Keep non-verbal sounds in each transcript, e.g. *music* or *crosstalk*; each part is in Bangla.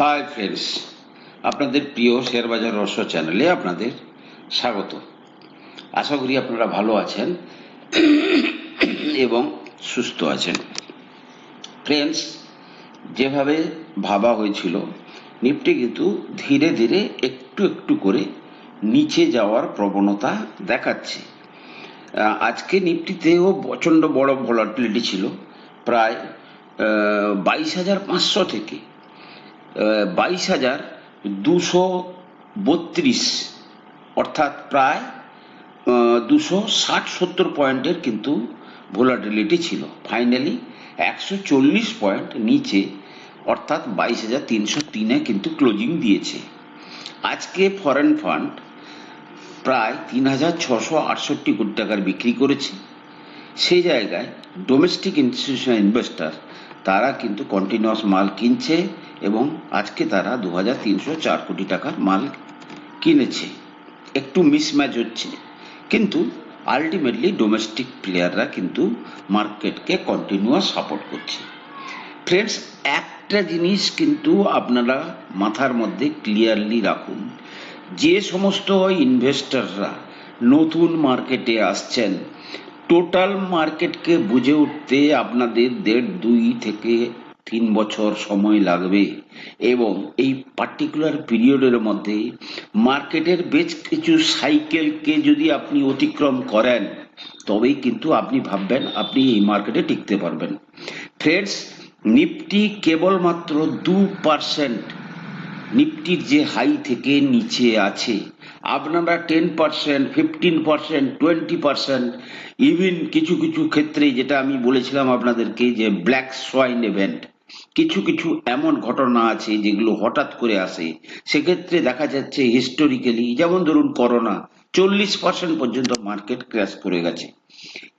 হাই ফ্রেন্ডস আপনাদের প্রিয় শেয়ার বাজার রহস্য চ্যানেলে আপনাদের স্বাগত। আশা করি আপনারা ভালো আছেন এবং সুস্থ আছেন। ফ্রেন্ডস যেভাবে ভাবা হয়েছিল, নিফটি কিন্তু ধীরে ধীরে একটু একটু করে নিচে যাওয়ার প্রবণতা দেখাচ্ছে। আজকে নিফটিতেও প্রচণ্ড বড় ভলাটিলিটি ছিল, প্রায় বাইশ হাজার পাঁচশো থেকে বাইশ হাজার দুশো বত্রিশ, অর্থাৎ প্রায় দুশো ষাট সত্তর পয়েন্টের কিন্তু ভোলাটিলিটি ছিল। ফাইনালি একশো চল্লিশ পয়েন্ট নিচে, অর্থাৎ বাইশ হাজার তিনশো তিনে কিন্তু ক্লোজিং দিয়েছে। আজকে ফরেন ফান্ড প্রায় তিন হাজার ছশো আটষট্টি কোটি টাকার বিক্রি করেছে। সেই জায়গায় ডোমেস্টিক ইনস্টিটিউশনাল ইনভেস্টার তারা কিন্তু কন্টিনিউয়াস মাল কিনছে এবং আজকে তারা দু হাজার তিনশো চার কোটি টাকার মাল কিনেছে। একটু মিসম্যাচ হচ্ছে। কিন্তু আলটিমেটলি ডোমেস্টিক প্লেয়াররা কিন্তু মার্কেটকে কন্টিনিউয়াস সাপোর্ট করছে। ফ্রেন্ডস একটা জিনিস কিন্তু আপনারা মাথার মধ্যে ক্লিয়ারলি রাখুন। যে সমস্ত ইনভেস্টররা নতুন মার্কেটে আসছেন টোটাল মার্কেটকে বুঝে উঠতে আপনাদের দেড় দুই থেকে তিন বছর সময় লাগবে। এবং এই পার্টিকুলার পিরিয়ডের মধ্যে মার্কেটের বেশ কিছু সাইকেলকে যদি আপনি অতিক্রম করেন, তবেই কিন্তু আপনি ভাববেন আপনি এই মার্কেটে টিকতে পারবেন। ফ্রেন্ডস নিফটি কেবলমাত্র দু পার্সেন্ট নিফটির যে হাই থেকে নিচে আছে। আপনারা ten percent fifteen percent twenty percent even কিছু কিছু ক্ষেত্রে যেটা আমি বলেছিলাম আপনাদেরকে যে ব্ল্যাক সোয়াইন ইভেন্ট কিছু কিছু এমন ঘটনা আছে যেগুলো হঠাৎ করে আসে, সেক্ষেত্রে দেখা যাচ্ছে হিস্টোরিক্যালি যেমন ধরুন করোনা চল্লিশ পার্সেন্ট পর্যন্ত মার্কেট ক্র্যাশ করে গেছে।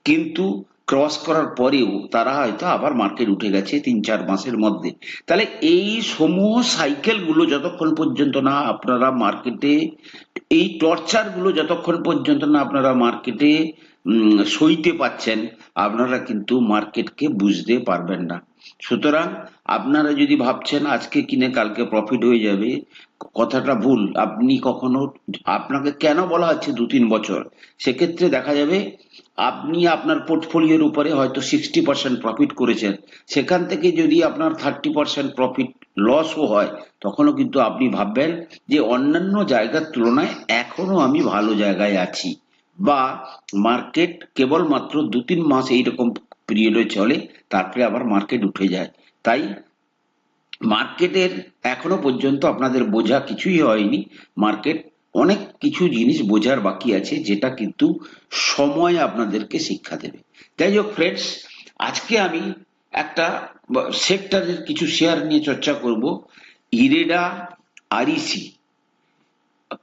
কিন্তু ক্রস করার পরেও তারা হয়তো আবার মার্কেট উঠে গেছে তিন চার মাসের মধ্যে। তাহলে এই সমূহ সাইকেলগুলো যতক্ষণ পর্যন্ত না আপনারা মার্কেটে এই টর্চারগুলো যতক্ষণ পর্যন্ত না আপনারা মার্কেটে সইতে পাচ্ছেন আপনারা কিন্তু মার্কেটকে বুঝতে পারবেন না। সুতরাং আপনারা যদি ভাবছেন আজকে কিনে কালকে প্রফিট হয়ে যাবে, কথাটা ভুল। আপনি কখনো, আপনাকে কেন বলা হচ্ছে দু তিন বছর? সেক্ষেত্রে দেখা যাবে আপনি আপনার পোর্টফোলিওর উপরে হয়তো সিক্সটি পার্সেন্ট প্রফিট করেছেন। সেখান থেকে যদি আপনার থার্টি পার্সেন্ট প্রফিট লসও হয়, তখনও কিন্তু আপনি ভাববেন যে অন্যান্য জায়গার তুলনায় এখনও আমি ভালো জায়গায় আছি। বা মার্কেট কেবলমাত্র দু তিন মাস এইরকম পিরিয়ডে চলে, তারপরে আবার মার্কেট উঠে যায়। তাই মার্কেটের এখনও পর্যন্ত আপনাদের বোঝা কিছুই হয়নি। মার্কেট অনেক কিছু জিনিস বোঝার বাকি আছে, যেটা কিন্তু সময় আপনাদেরকে শিক্ষা দেবে। যাই হোক ফ্রেন্ডস আজকে আমি একটা সেক্টরের কিছু শেয়ার নিয়ে চর্চা করব। IREDA, REC,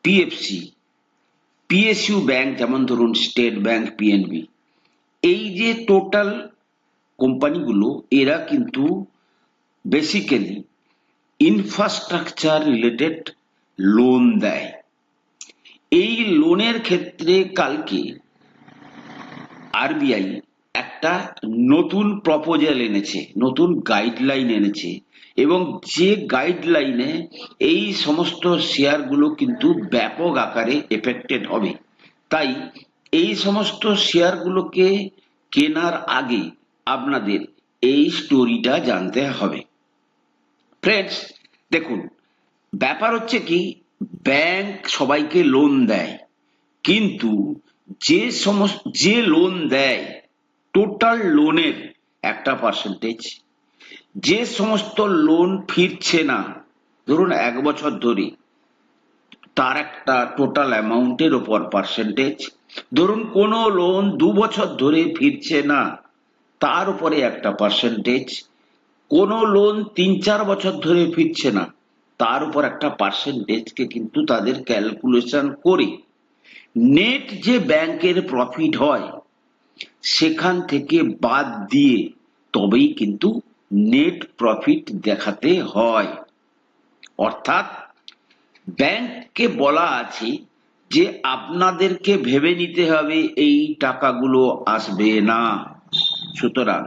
PFC, PSU bank, যেমন ধরুন স্টেট ব্যাংক, পিএনবি। এই যে টোটাল কোম্পানিগুলো, এরা কিন্তু বেসিক্যালি ইনফ্রাস্ট্রাকচার রিলেটেড লোন দেয়। এই লোনের ক্ষেত্রে কালকে আরবিআই একটা নতুন প্রপোজাল এনেছে, নতুন গাইডলাইন এনেছে এবং যে গাইডলাইনে এই সমস্ত শেয়ারগুলো কিন্তু ব্যাপক আকারে এফেক্টেড হবে। তাই এই সমস্ত শেয়ারগুলোকে কেনার আগে আপনাদের এই স্টোরিটা জানতে হবে। ফ্রেন্ডস দেখুন, ব্যাপার হচ্ছে কি ব্যাংক সবাইকে লোন দেয়। কিন্তু যে সমস্ত, যে লোন দেয় টোটাল লোনের একটা পার্সেন্টেজ যে সমস্ত লোন ফিরছে না, ধরুন এক বছর ধরে, তার একটা টোটাল অ্যামাউন্টের ওপর পার্সেন্টেজ ধরুন কোনো লোন দু বছর ধরে ফিরছে না, তার উপরে একটা পার্সেন্টেজ কোনো লোন তিন চার বছর ধরে ফিরছে না তার উপর একটা পার্সেন্টেজকে কিন্তু তাদের ক্যালকুলেশন করে নেট যে ব্যাংকের প্রফিট হয়, সেখান থেকে বাদ দিয়ে তবেই কিন্তু নেট প্রফিট দেখাতে হয়। অর্থাৎ ব্যাংককে বলা আছে যে আপনাদেরকে ভেবে নিতে হবে এই টাকাগুলো আসবে না। সুতরাং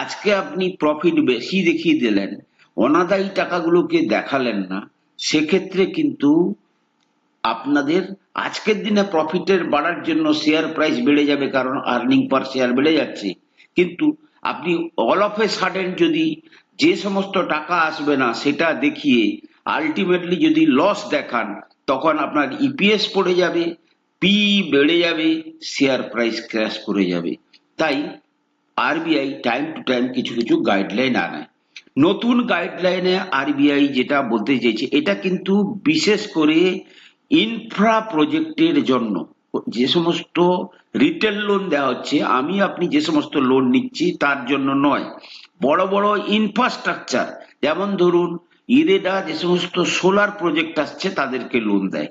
আজকে আপনি প্রফিট বেশি দেখিয়ে দিলেন অনাদায়ী টাকাগুলোকে দেখালেন না, সেক্ষেত্রে কিন্তু আপনাদের আজকের দিনে প্রফিটের বাড়ার জন্য শেয়ার প্রাইস বেড়ে যাবে কারণ আর্নিং পার শেয়ার বেড়ে যাচ্ছে। কিন্তু আপনি অল অফ এ সাডেন যদি যে সমস্ত টাকা আসবে না, সেটা দেখিয়ে আলটিমেটলি যদি লস দেখান, তখন আপনার ইপিএস পড়ে যাবে পি বেড়ে যাবে শেয়ার প্রাইস ক্র্যাশ করে যাবে। তাই আরবিআই টাইম টু টাইম কিছু কিছু গাইডলাইন আনায় নতুন গাইডলাইনে আরবিআই যেটা বলতে চাইছে, এটা কিন্তু বিশেষ করে ইনফ্রা প্রজেক্টের জন্য। যে সমস্ত রিটেল লোন দেওয়া হচ্ছে, আমি, আপনি যে সমস্ত লোন নিচ্ছি, তার জন্য নয়। বড় বড় ইনফ্রাস্ট্রাকচার যেমন ধরুন, ইরেডা যে সমস্ত সোলার প্রজেক্ট আসছে, তাদেরকে লোন দেয়।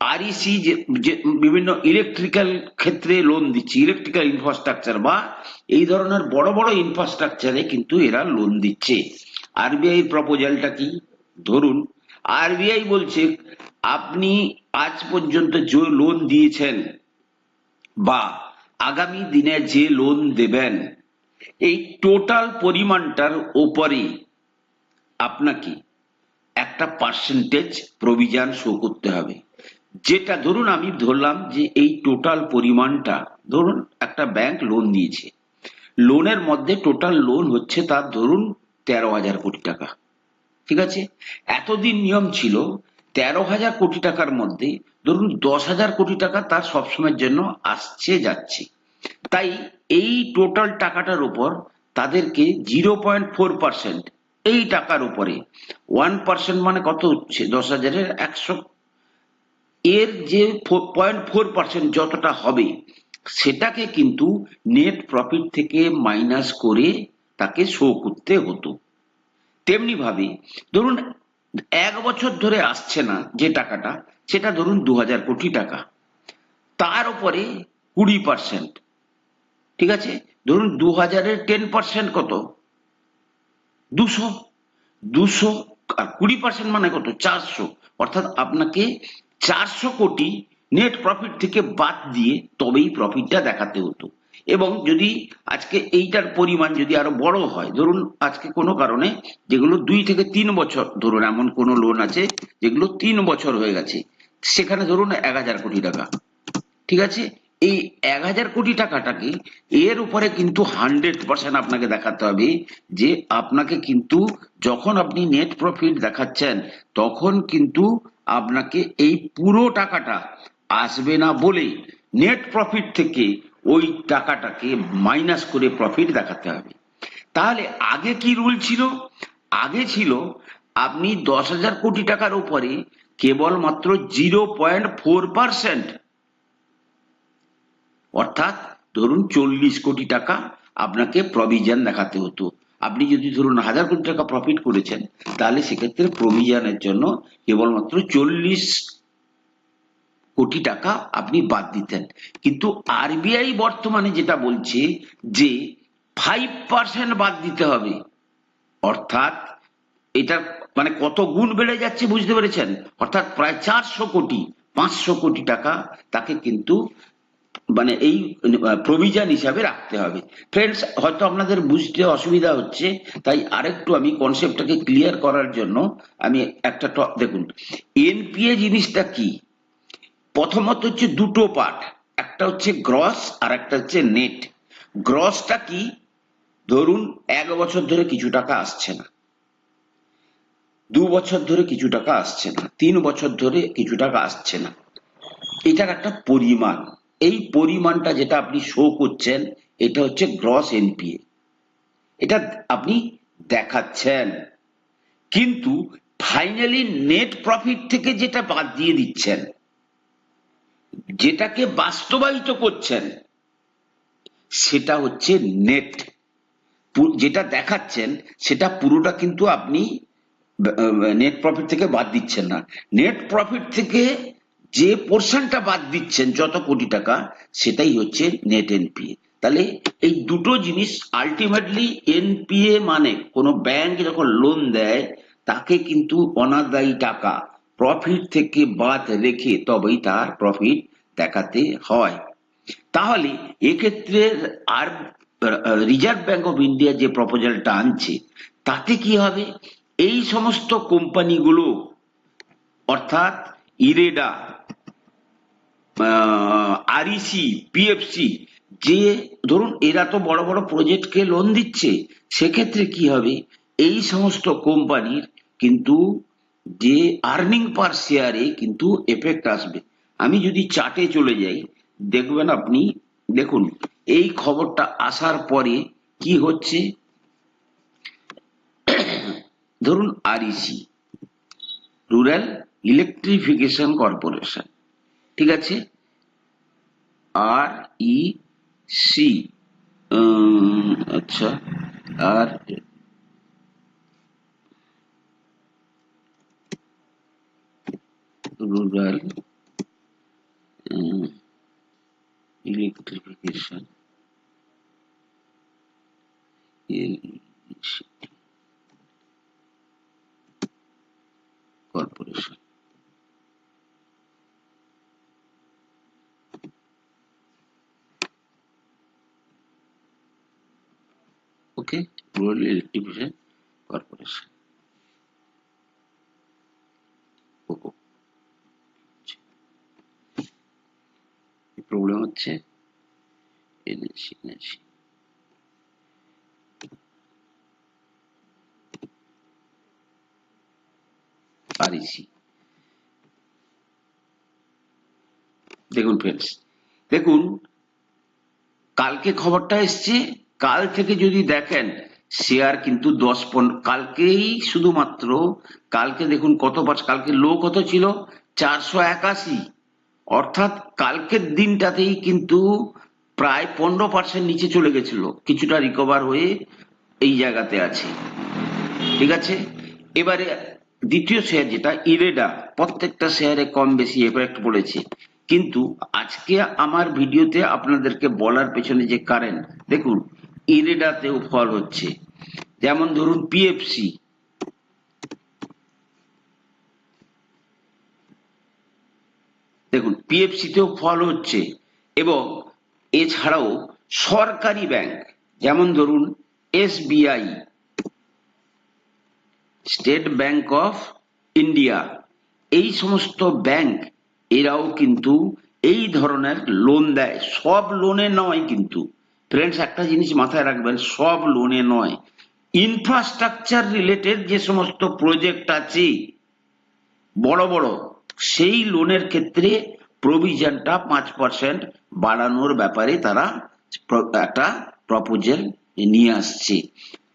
আরইসি যে যে বিভিন্ন ইলেকট্রিক্যাল ক্ষেত্রে লোন দিচ্ছে ইলেকট্রিক্যাল ইনফ্রাস্ট্রাকচার বা এই ধরনের বড় বড় ইনফ্রাস্ট্রাকচারে কিন্তু এরা লোন দিচ্ছে। আরবিআই প্রপোজালটা কি? ধরুন আরবিআই বলছে, আপনি আজ পর্যন্ত যে লোন দিয়েছেন বা আগামী দিনে যে লোন দেবেন, এই টোটাল পরিমাণটার ওপরে আপনাকে একটা পার্সেন্টেজ প্রভিজান শো করতে হবে। যেটা ধরুন আমি ধরলাম যে এই টোটাল পরিমাণটা, ধরুন একটা ব্যাংক লোন দিয়েছে লোনের মধ্যে টোটাল লোন হচ্ছে তার ধরুন তেরো হাজার কোটি টাকা। ঠিক আছে? এতদিন নিয়ম ছিল, তেরো হাজার কোটি টাকার মধ্যে ধরুন দশ হাজার কোটি টাকা তার সবসময়ের জন্য আসছে, যাচ্ছে। তাই এই টোটাল টাকাটার উপর তাদেরকে জিরো পয়েন্ট ফোর পার্সেন্ট এই টাকার উপরে। ওয়ান পার্সেন্ট মানে কত হচ্ছে? দশ হাজারের একশো এর যে পয়েন্ট ফোর পার্সেন্ট যতটা হবে, সেটাকে কিন্তু নেট প্রফিট থেকে মাইনাস করে তাকে শো করতে হতো। তেমনি ভাবে, ধরুন এক বছর ধরে আসছে না যে টাকাটা, সেটা ধরুন দু হাজার কোটি টাকা। তার উপরে কুড়ি পার্সেন্ট ঠিক আছে? ধরুন দু হাজারের টেন পার্সেন্ট কত? দুশো। দুশো আর কুড়ি পার্সেন্ট মানে কত? চারশো। অর্থাৎ আপনাকে চারশো কোটি নেট প্রফিট থেকে বাদ দিয়ে তবেই প্রফিটটা দেখাতে হতো। এবং যদি আজকে এইটার পরিমাণ যদি আরও বড় হয়, ধরুন আজকে কোনো কারণে যেগুলো দুই থেকে তিন বছর, ধরুন এমন কোনো লোন আছে যেগুলো তিন বছর হয়ে গেছে, সেখানে ধরুন এক হাজার কোটি টাকা। ঠিক আছে? এই এক হাজার কোটি টাকাটাকে এর উপরে কিন্তু হান্ড্রেড পার্সেন্ট আপনাকে দেখাতে হবে যে আপনাকে কিন্তু যখন আপনি নেট প্রফিট দেখাচ্ছেন, তখন কিন্তু আপনাকে এই পুরো টাকাটা আসবে না বলে নেট প্রফিট থেকে ওই টাকাটাকে মাইনাস করে প্রফিট দেখাতে হবে। তাহলে আগে কি রুল ছিল? আগে ছিল আপনি দশ হাজার কোটি টাকার উপরে কেবলমাত্র জিরো পয়েন্ট ফোর পার্সেন্ট অর্থাৎ ধরুন চল্লিশ কোটি টাকা আপনাকে প্রভিজন দেখাতে হতো। আপনি যদি ধরুন হাজার কোটি টাকা প্রফিট করেছেন, তাহলে সেক্ষেত্রে প্রভিজনের জন্য কেবলমাত্র চল্লিশ কোটি টাকা আপনি বাদ দিতেন। কিন্তু আরবিআই বর্তমানে যেটা বলছে যে ফাইভ পার্সেন্ট বাদ দিতে হবে, অর্থাৎ এটা মানে কত গুণ বেড়ে যাচ্ছে বুঝতে পেরেছেন? অর্থাৎ প্রায় চারশো কোটি, পাঁচশো কোটি টাকা তাকে কিন্তু মানে এই প্রভিজন হিসাবে রাখতে হবে। ফ্রেন্ডস হয়তো আপনাদের বুঝতে অসুবিধা হচ্ছে, তাই আরেকটু আমি কনসেপ্টটাকে ক্লিয়ার করার জন্য আমি একটা দেখুন এনপিএ জিনিসটা কি? প্রথমত হচ্ছে দুটো পার্ট একটা হচ্ছে গ্রস আর একটা হচ্ছে নেট গ্রসটা কি? ধরুন, এক বছর ধরে কিছু টাকা আসছে না। দু বছর ধরে কিছু টাকা আসছে না। তিন বছর ধরে কিছু টাকা আসছে না। এটার একটা পরিমাণ। এই পরিমাণটা যেটা আপনি শো করছেন, এটা হচ্ছে গ্রস এনপিএ এটা আপনি দেখাচ্ছেন। কিন্তু ফাইনালি নেট প্রফিট থেকে যেটা বাদ দিয়ে দিচ্ছেন, যেটাকে বাস্তবায়িত করছেন, সেটা হচ্ছে নেট যেটা দেখাচ্ছেন, সেটা পুরোটা কিন্তু আপনি নেট প্রফিট থেকে বাদ দিচ্ছেন না। নেট প্রফিট থেকে যে পোর্শনটা বাদ দিচ্ছেন যত কোটি টাকা, সেটাই হচ্ছে নেট এনপিএ তাহলে এই দুটো জিনিস আলটিমেটলি এনপিএ মানে কোনো ব্যাংক যখন লোন দেয়, তাকে কিন্তু অনাদায়ী টাকা প্রফিট থেকে বাদ রেখে তবেই তার প্রফিট দেখাতে হয়। তাহলে এক্ষেত্রে আর রিজার্ভ ব্যাংক অফ ইন্ডিয়া যে প্রপোজালটা আনছে, তাতে কি হবে? এই সমস্ত কোম্পানিগুলো অর্থাৎ ইরেডা আরইসি পিএফসি যে ধরুন এরা তো বড় বড় প্রজেক্টকে লোন দিচ্ছে, সেক্ষেত্রে কি হবে? এই সমস্ত কোম্পানির কিন্তু যে আর্নিং পার শেয়ারে কিন্তু এফেক্ট আসবে। আমি যদি চার্টে চলে যাই, দেখবেন আপনি, দেখুন, এই খবরটা আসার পরে কি হচ্ছে? *coughs* ধরুন আরইসি রুরাল ইলেকট্রিফিকেশন কর্পোরেশন ঠিক আছে? আর ই সি আচ্ছা আর rural electrification corporation okay electrification corporation. ওকো problem হচ্ছে এনএসি এনএসি আরইসি দেখুন ফ্রেন্ডস দেখুন, কালকে খবরটা এসছে কাল থেকে যদি দেখেন শেয়ার কিন্তু দশ পনেরো কালকেই শুধুমাত্র, কালকে দেখুন কত পার্স কালকে লো কত ছিল? চারশো একাশি। অর্থাৎ কালকের দিনটাতেই কিন্তু প্রায় পনেরো পার্সেন্ট নিচে চলে গেছিল। কিছুটা রিকভার হয়ে এই জায়গাতে আছে। ঠিক আছে? এবারে দ্বিতীয় শেয়ার যেটা ইরেডা প্রত্যেকটা শেয়ারে কম বেশি এফেক্ট পড়েছে। কিন্তু আজকে আমার ভিডিওতে আপনাদেরকে বলার পেছনে যে কারেন্ট দেখুন ইরেডাতেও ফল হচ্ছে। যেমন ধরুন পিএফসি দেখুন পিএফসিতেও ফল হচ্ছে এবং এছাড়াও সরকারি ব্যাংক, যেমন ধরুন SBI State Bank of India এই সমস্ত ব্যাংক, এরাও কিন্তু এই ধরনের লোন দেয়। সব লোনে নয় কিন্তু। ফ্রেন্ডস একটা জিনিস মাথায় রাখবেন, সব লোনে নয়। ইনফ্রাস্ট্রাকচার রিলেটেড যে সমস্ত প্রজেক্ট আছে, বড় বড়, সেই লোনের ক্ষেত্রে প্রভিশনটা পাঁচ পার্সেন্ট বাড়ানোর ব্যাপারে তারা একটা প্রপোজাল নিয়ে আসছে।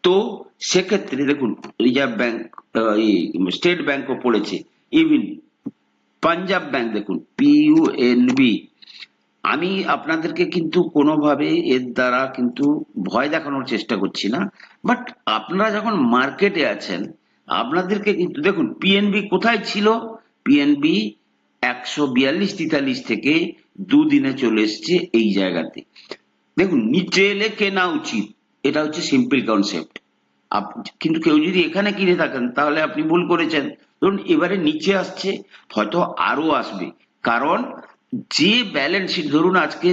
তো সেক্ষেত্রে দেখুন রিজার্ভ ব্যাংক স্টেট ব্যাংকও পড়েছে। ইভিন পাঞ্জাব ব্যাংক দেখুন পিইউএনবি আমি আপনাদেরকে কিন্তু কোনোভাবে এর দ্বারা কিন্তু ভয় দেখানোর চেষ্টা করছি না। বাট আপনারা যখন মার্কেটে আছেন, আপনাদেরকে কিন্তু দেখুন পিএনবি কোথায় ছিল? পিএনবি একশো বিয়াল্লিশ তেতাল্লিশ থেকে দুদিনে চলে এসছে এই জায়গাতে। দেখুন, নিচে এলে কেনা উচিত। এটা হচ্ছে সিম্পল কনসেপ্ট কিন্তু কেউ যদি এখানে কিনে থাকেন, তাহলে আপনি ভুল করেছেন। ধরুন, এবারে নিচে আসছে, হয়তো আরও আসবে। কারণ যে ব্যালেন্স শিট ধরুন আজকে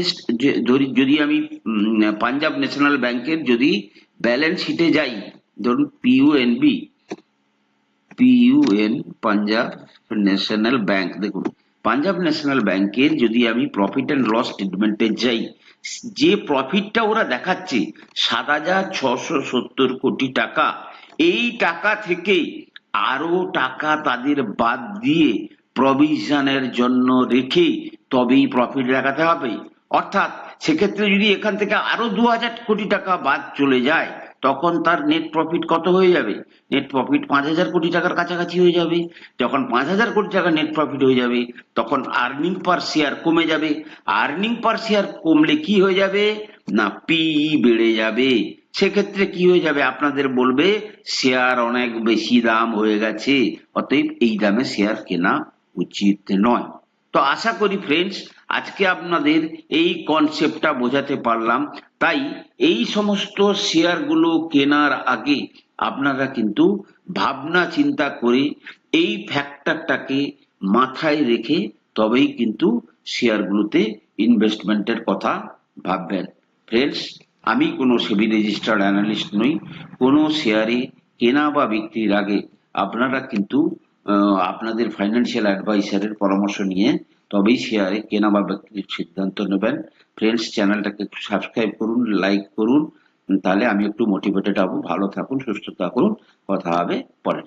যদি আমি পাঞ্জাব ন্যাশনাল ব্যাংকের যদি ব্যালেন্স শিটে যাই, ধরুন PUNB PUN Punjab National Bank দেখুন পাঞ্জাব ন্যাশনাল ব্যাংকের যদি আমি প্রফিট অ্যান্ড লস স্টেটমেন্টে যাই, যে প্রফিটটা ওরা দেখাচ্ছে, সাত হাজার ছশো সত্তর কোটি টাকা, এই টাকা থেকে আরও টাকা তাদের বাদ দিয়ে প্রভিশনের জন্য রেখে তবেই প্রফিট দেখাতে হবে। অর্থাৎ সেক্ষেত্রে যদি এখান থেকে আরও দু হাজার কোটি টাকা বাদ চলে যায়, তখন তার নেট প্রফিট কত হয়ে যাবে? নেট প্রফিট পাঁচ হাজার কোটি টাকার কাছাকাছি হয়ে যাবে। যখন পাঁচ হাজার কোটি টাকা নেট প্রফিট হয়ে যাবে, তখন আর্নিং পার শেয়ার কমে যাবে। আর্নিং পার শেয়ার কমলে কি হয়ে যাবে? না পিই বেড়ে যাবে। সেক্ষেত্রে কি হয়ে যাবে আপনাদের বলবে? শেয়ার অনেক বেশি দাম হয়ে গেছে। অতএব এই দামে শেয়ার কেনা উচিত নয়। তো আশা করি ফ্রেন্ডস আজকে আপনাদের এই কনসেপ্টটা বোঝাতে পারলাম। তাই এই সমস্ত শেয়ারগুলো কেনার আগে আপনারা কিন্তু ভাবনা চিন্তা করে এই ফ্যাক্টরটাকে মাথায় রেখে তবেই কিন্তু শেয়ারগুলোতে ইনভেস্টমেন্টের কথা ভাববেন। ফ্রেন্ডস আমি কোনো সেবি রেজিস্টার্ড অ্যানালিস্ট নই। কোনো শেয়ারে কেনা বা বিক্রির আগে আপনারা কিন্তু আপনাদের ফাইন্যান্সিয়াল অ্যাডভাইসারের পরামর্শ নিয়ে তবেই শেয়ারে কেনা বা বিক্রির সিদ্ধান্ত নেবেন। ফ্রেন্ডস চ্যানেলটাকে একটু সাবস্ক্রাইব করুন লাইক করুন। তাহলে আমি একটু মোটিভেটেড হব। ভালো থাকুন, সুস্থ থাকুন। কথা হবে পরের